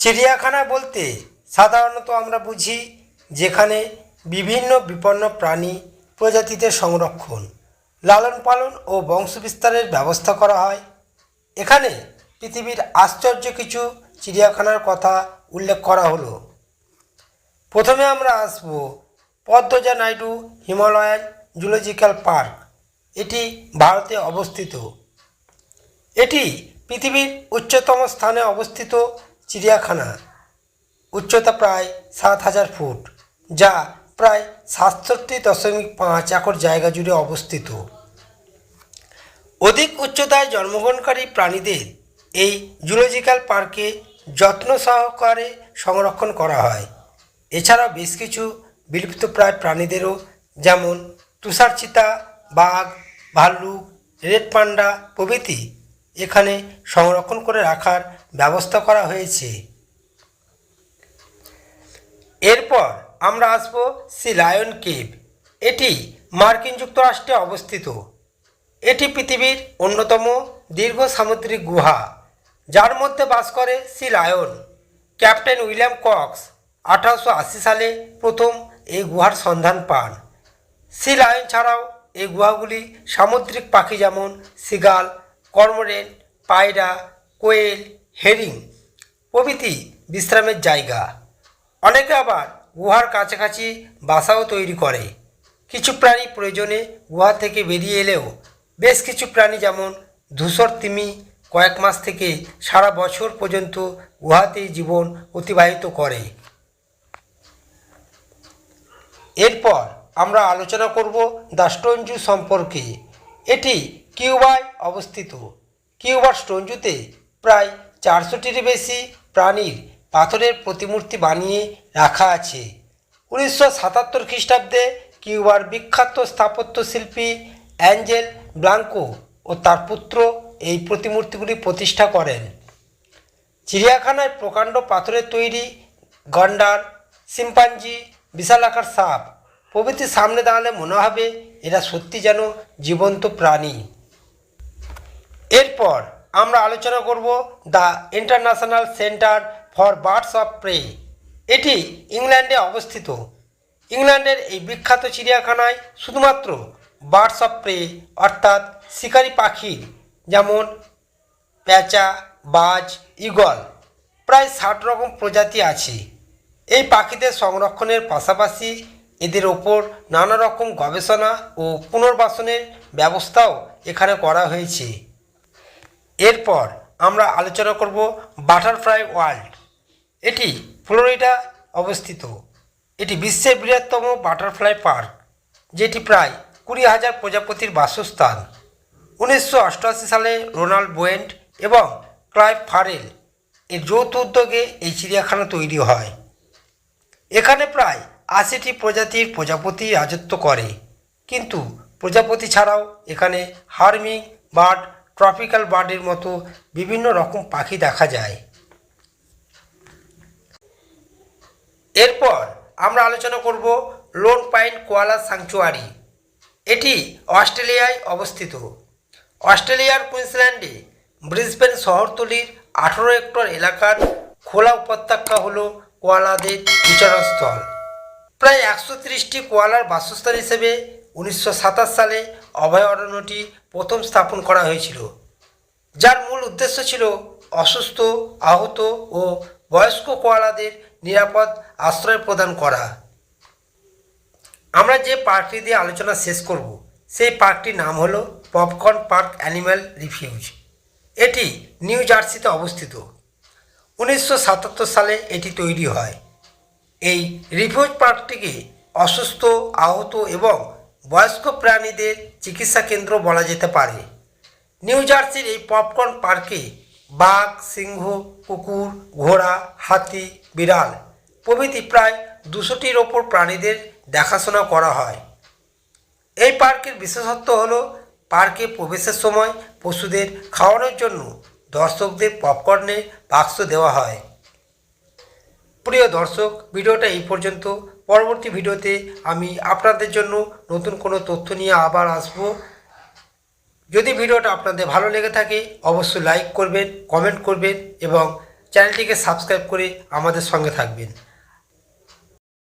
চিড়িয়াখানা বলতে সাধারণত আমরা বুঝি যেখানে বিভিন্ন বিপন্ন প্রাণী প্রজাতিদের সংরক্ষণ লালন পালন ও বংশবিস্তারের ব্যবস্থা করা হয়। এখানে পৃথিবীর আশ্চর্য কিছু চিড়িয়াখানার কথা উল্লেখ করা হলো। প্রথমে আমরা আসব Padmaja Naidu Himalayan zoological park. এটি ভারতে অবস্থিত। এটি পৃথিবীর উচ্চতম স্থানে অবস্থিত চিড়িয়াখানা। উচ্চতা প্রায় সাত হাজার ফুট, যা প্রায় সাতষট্টি দশমিক পাঁচ একর জায়গা জুড়ে অবস্থিত। অধিক উচ্চতায় জন্মগ্রহণকারী প্রাণীদের এই জুলজিক্যাল পার্কে যত্ন সহকারে সংরক্ষণ করা হয়। এছাড়া বেশ কিছু বিলুপ্তপ্রায় প্রাণীদেরও, যেমন তুষার চিতা বাঘ, ভাল্লুক রেড পান্ডা প্রভৃতি এখানে সংরক্ষণ করে রাখার ব্যবস্থা করা হয়েছে। এরপর আমরা আসব সি লায়ন কেভ। এটি মার্কিন যুক্তরাষ্ট্রে অবস্থিত। এটি পৃথিবীর অন্যতম দীর্ঘ সামুদ্রিক গুহা, যার মধ্যে বাস করে sea lion. Captain William Cox আঠারোশো আশি সালে প্রথম এই গুহার সন্ধান পান। সি লায়ন ছাড়াও এই গুহাগুলি সামুদ্রিক পাখি যেমন সিগাল কর্মরেন পায়রা কোয়েল হেরিং প্রভৃতি বিশ্রামের জায়গা। অনেকে আবার গুহার কাছাকাছি বাসাও তৈরি করে। কিছু প্রাণী প্রয়োজনে গুহা থেকে বেরিয়ে এলেও বেশ কিছু প্রাণী যেমন ধূসর তিমি কয়েক মাস থেকে সারা বছর পর্যন্ত গুহাতেই জীবন অতিবাহিত করে। এরপর আমরা আলোচনা করব দ্য স্টোনজু সম্পর্কে। এটি কিউবায় অবস্থিত। কিউবার স্টোনজুতে প্রায় চারশোটির বেশি প্রাণীর পাথরের প্রতিমূর্তি বানিয়ে রাখা আছে। উনিশশো সাতাত্তর খ্রিস্টাব্দে কিউবার বিখ্যাত স্থাপত্য শিল্পী অ্যাঞ্জেল ব্লাঙ্কো ও তার পুত্র এই প্রতিমূর্তিগুলি প্রতিষ্ঠা করেন। চিড়িয়াখানায় প্রকাণ্ড পাথরের তৈরি গন্ডার, শিম্পাঞ্জি, বিশালাকার সাপ প্রভৃতির সামনে দাঁড়ালে মনে হবে এরা সত্যি যেন জীবন্ত প্রাণী। এরপর আমরা আলোচনা করব the international centre for birds of prey. এটি ইংল্যান্ডে অবস্থিত। ইংল্যান্ডের এই বিখ্যাত চিড়িয়াখানায় শুধুমাত্র বার্ডস অফ প্রে অর্থাৎ শিকারী পাখির যেমন প্যাঁচা, বাজ ইগল প্রায় ষাট রকম প্রজাতি আছে। এই পাখিদের সংরক্ষণের পাশাপাশি এদের ওপর নানা রকম গবেষণা ও পুনর্বাসনের ব্যবস্থাও এখানে করা হয়েছে। এরপর আমরা আলোচনা করব বাটারফ্লাই ওয়ার্ল্ড। এটি ফ্লোরিডা অবস্থিত। এটি বিশ্বের বৃহত্তম বাটারফ্লাই পার্ক, যেটি প্রায় কুড়ি হাজার প্রজাপতির বাসস্থান। উনিশশো অষ্টআশি সালে রোনাল্ড বোয়েন্ট এবং ক্লাইভ ফারেল এর যৌথ উদ্যোগে এই চিড়িয়াখানা তৈরি হয়। এখানে প্রায় আশিটি প্রজাতির প্রজাপতি রাজত্ব করে। কিন্তু প্রজাপতি ছাড়াও এখানে হার্মিং বার্ড, ট্রপিক্যাল বার্ডের মতো বিভিন্ন রকম পাখি দেখা যায়। এরপর আমরা আলোচনা করব লোন পাইন কোয়ালা সাংচুয়ারি এটি অস্ট্রেলিয়ায় অবস্থিত। অস্ট্রেলিয়ার কুইন্সল্যান্ডে ব্রিসবেন শহরতলির আঠেরো হেক্টর এলাকার খোলা উপত্যকা হল কোয়ালাদের বিচরণস্থল প্রায় একশো ত্রিশটি কোয়ালার বাসস্থান হিসেবে উনিশশো সাতাশ সালে অভয়ারণ্যটি প্রথম স্থাপন করা হয়েছিল। যার মূল উদ্দেশ্য ছিল অসুস্থ, আহত ও বয়স্ক কোয়ালাদের নিরাপদ আশ্রয় প্রদান করা। আমরা যে পার্কটি দিয়ে আলোচনা শেষ করব, সেই পার্কটির নাম হলো পপকর্ন পার্ক অ্যানিম্যাল রিফিউজ। এটি নিউ জার্সিতে অবস্থিত। উনিশশো সাতাত্তর সালে এটি তৈরি হয়। এই রিফিউজ পার্কটিকে অসুস্থ, আহত এবং বয়স্ক প্রাণীদের চিকিৎসা কেন্দ্র বলা যেতে পারে। নিউ জার্সির এই পপকর্ন পার্কে বাঘ, সিংহ, কুকুর, ঘোড়া, হাতি, বিড়াল প্রভৃতি প্রায় দুশোটির ওপর প্রাণীদের দেখাশোনা করা হয়। এই পার্কের বিশেষত্ব হল, পার্কে প্রবেশের সময় পশুদের খাওয়ানোর জন্য দর্শকদের পপকর্নের বাক্স দেওয়া হয়। প্রিয় দর্শক, ভিডিওটা এই পর্যন্ত। পরবর্তী ভিডিওতে আমি আপনাদের জন্য নতুন কোনো তথ্য নিয়ে আবার আসব। যদি ভিডিওটা আপনাদের ভালো লেগে থাকে, অবশ্যই লাইক করবেন কমেন্ট করবেন এবং চ্যানেলটিকে সাবস্ক্রাইব করে আমাদের সঙ্গে থাকবেন।